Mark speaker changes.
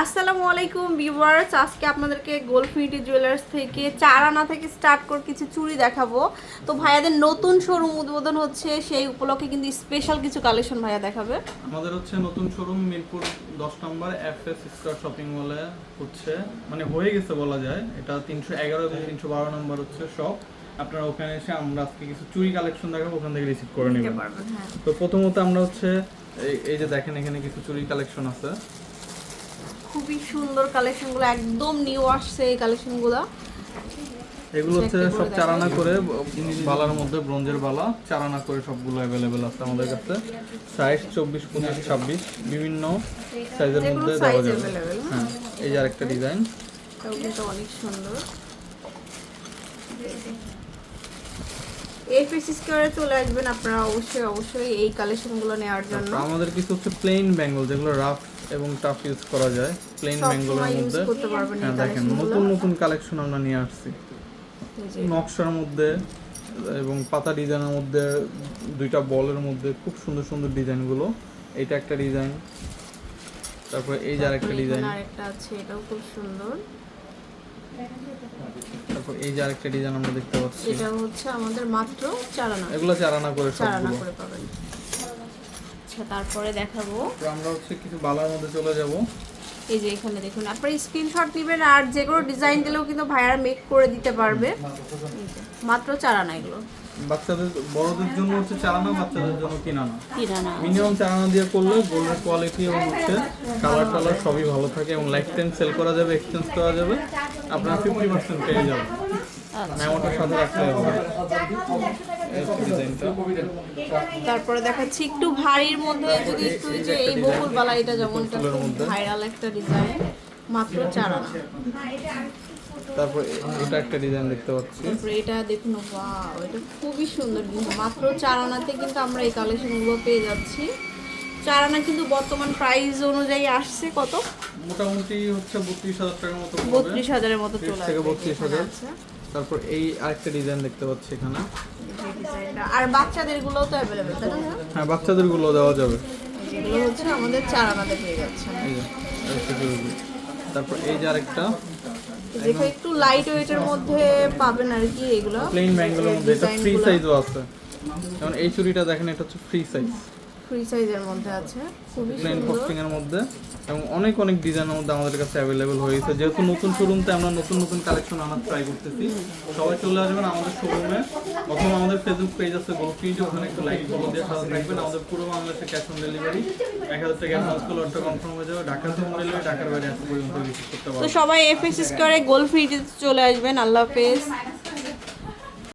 Speaker 1: আসসালামু আলাইকুম ভিউয়ার্স আজকে আপনাদেরকে গোলফিনিটি জুয়েলার্স থেকে চার আনা থেকে স্টার্ট করে কিছু চুড়ি দেখাবো। তো ভাইয়াদের নতুন শোরুম উদ্বোধন হচ্ছে সেই উপলক্ষে কিন্তু স্পেশাল কিছু কালেকশন ভাইয়া দেখাবে।
Speaker 2: আমাদের হচ্ছে নতুন শোরুম মিরপুর দশ নম্বর এফ এস স্কোয়ার শপিং মলে হচ্ছে। মানে হয়ে গেছে বলা যায়। এটা তিনশো এগারো এবং তিনশো বারো নম্বর হচ্ছে শপ আপনারা ওখানে এসে আমরা আজকে কিছু চুরি কালেকশন দেখাবো ওখান থেকে রিসিভ করে নেবেন।
Speaker 1: হ্যাঁ।
Speaker 2: তো প্রথমত আমরা হচ্ছে এই এই যে দেখেন এখানে কিছু চুরি কালেকশন আছে।
Speaker 1: খুবই সুন্দর কালেকশনগুলো একদম নিউ আসছে এই কালেকশনগুলো
Speaker 2: এগুলো হচ্ছে সব চারানা করে বালার মধ্যে ব্রোঞ্জের বালা চারানা করে সবগুলো অ্যাভেলেবেল আছে আমাদের কাছে। সাইজ চব্বিশ পঁচিশ ছাব্বিশ বিভিন্ন সাইজের মধ্যে দেওয়া যাবে। হ্যাঁ। এই যে আরেকটা ডিজাইন
Speaker 1: অনেক সুন্দর। এফএস স্কোয়ারে চলে আসবেন আপনারা অবশ্যই অবশ্যই এই কালেকশনগুলো নেওয়ার জন্য।
Speaker 2: আমাদের কিছু হচ্ছে প্লেন ব্যাঙ্গল যেগুলো রাফ এবং টাফ ইউজ করা যায় প্লেন
Speaker 1: সব
Speaker 2: ব্যাঙ্গলের মধ্যে। হ্যাঁ দেখেন নতুন নতুন কালেকশন আমরা নিয়ে আসছি। নকশার মধ্যে এবং পাতা ডিজাইনের মধ্যে দুইটা বলের মধ্যে খুব সুন্দর সুন্দর ডিজাইনগুলো। এটা একটা ডিজাইন। তারপরে এই যে আরেকটা ডিজাইন।
Speaker 1: আরেকটা আছে এটাও খুব সুন্দর।
Speaker 2: তারপর এই যে আরেকটা ডিজাইন আমরা দেখতে পাচ্ছি।
Speaker 1: এটা হচ্ছে আমাদের মাত্র চারানা
Speaker 2: এগুলো চারানা করে সবগুলো।
Speaker 1: চারানা করে পাবেন। আচ্ছা তারপরে দেখাবো।
Speaker 2: আমরা হচ্ছে কিছু বালার মধ্যে চলে যাব।
Speaker 1: এই যে এখানে দেখুন আপনারা স্ক্রিনশট নেবেন আর যে কোনো ডিজাইন দিলেও কিন্তু ভাইয়ার মেক করে দিতে পারবে। মাত্র চারানা এগুলো।
Speaker 2: বাচ্চাদের বড়দের জন্য হচ্ছে চারানা বাচ্চাদের জন্য কিনানা মিনিমাম চারানা দিয়ে করলে গোল্ডের কোয়ালিটি এবং হচ্ছে কালার টালার সবই ভালো থাকে এবং লাইফ টাইম সেল করা যাবে এক্সচেঞ্জ করা যাবে। আপনার ফিফটি পার্সেন্ট পেয়ে যাবেন। হচ্ছে ডিজাইনটা
Speaker 1: তারপরে দেখাচ্ছি একটু ভারীর মধ্যে যদি একটু যে এই বকুল বালা এটা যেমন ভাইরাল একটা ডিজাইন মাত্র চারানা
Speaker 2: তারপর এটা একটা ডিজাইন দেখতে পাচ্ছি।
Speaker 1: তারপরে এটা দেখুন ওয়াও এটা খুবই সুন্দর কিন্তু মাত্র চারানাতে কিন্তু আমরা এই কালেকশনগুলো পেয়ে যাচ্ছি। চারানা কিন্তু বর্তমান প্রাইস অনুযায়ী আসছে কত?
Speaker 2: মোটামুটি হচ্ছে বত্রিশ হাজার টাকার মতো
Speaker 1: বত্রিশ হাজারের মতো
Speaker 2: 30
Speaker 1: চলে
Speaker 2: থেকে 32 হাজার। তারপর এই আরেকটা ডিজাইন দেখতে পাচ্ছি এখানে।
Speaker 1: আর বাচ্চাদের গুলোও তো অ্যাভেলেবেল তাই না?
Speaker 2: হ্যাঁ বাচ্চাদেরগুলো দেওয়া যাবে।
Speaker 1: হচ্ছে আমাদের পেয়ে যাচ্ছে।
Speaker 2: তারপর এই যে আরেকটা।
Speaker 1: যেটা একটু লাইট ওয়েটের মধ্যে পাবেন আর কি এগুলো।
Speaker 2: প্লেন ব্যাঙ্গলের মধ্যে এটা ফ্রি। সাইজও আছে। যেমন এই চুড়িটা দেখেন এটা হচ্ছে ফ্রি সাইজ
Speaker 1: ফ্রি সাইজের মধ্যে আছে খুবই সুন্দর।
Speaker 2: এর মধ্যে এবং অনেক অনেক ডিজাইনের মধ্যে আমাদের কাছে অ্যাভেলেবেল হয়েছে। যেহেতু নতুন শোরুমতে আমরা নতুন নতুন কালেকশন আনার ট্রাই করতেছি। সবাই চলে আসবেন আমাদের শোরুমে অথবা আমাদের ফেসবুক পেজ আছে গোলফিট ওখানে একটু লাইক ফলো দিয়ে সাথে থাকবেন। আমাদের পুরো বাংলাদেশে ক্যাশ অন ডেলিভারি এক হাজার টাকা অ্যাডভান্স করলে অর্ডার কনফার্ম হয়ে যাবে। ঢাকাতে হোম ডেলিভারি ঢাকার বাইরে আসতে পর্যন্ত রিসিভ করতে
Speaker 1: তো
Speaker 2: পারবেন।
Speaker 1: সবাই এফএস স্কোয়ারে গোল ফ্রিতে চলে আসবেন। আল্লাহ হাফেজ।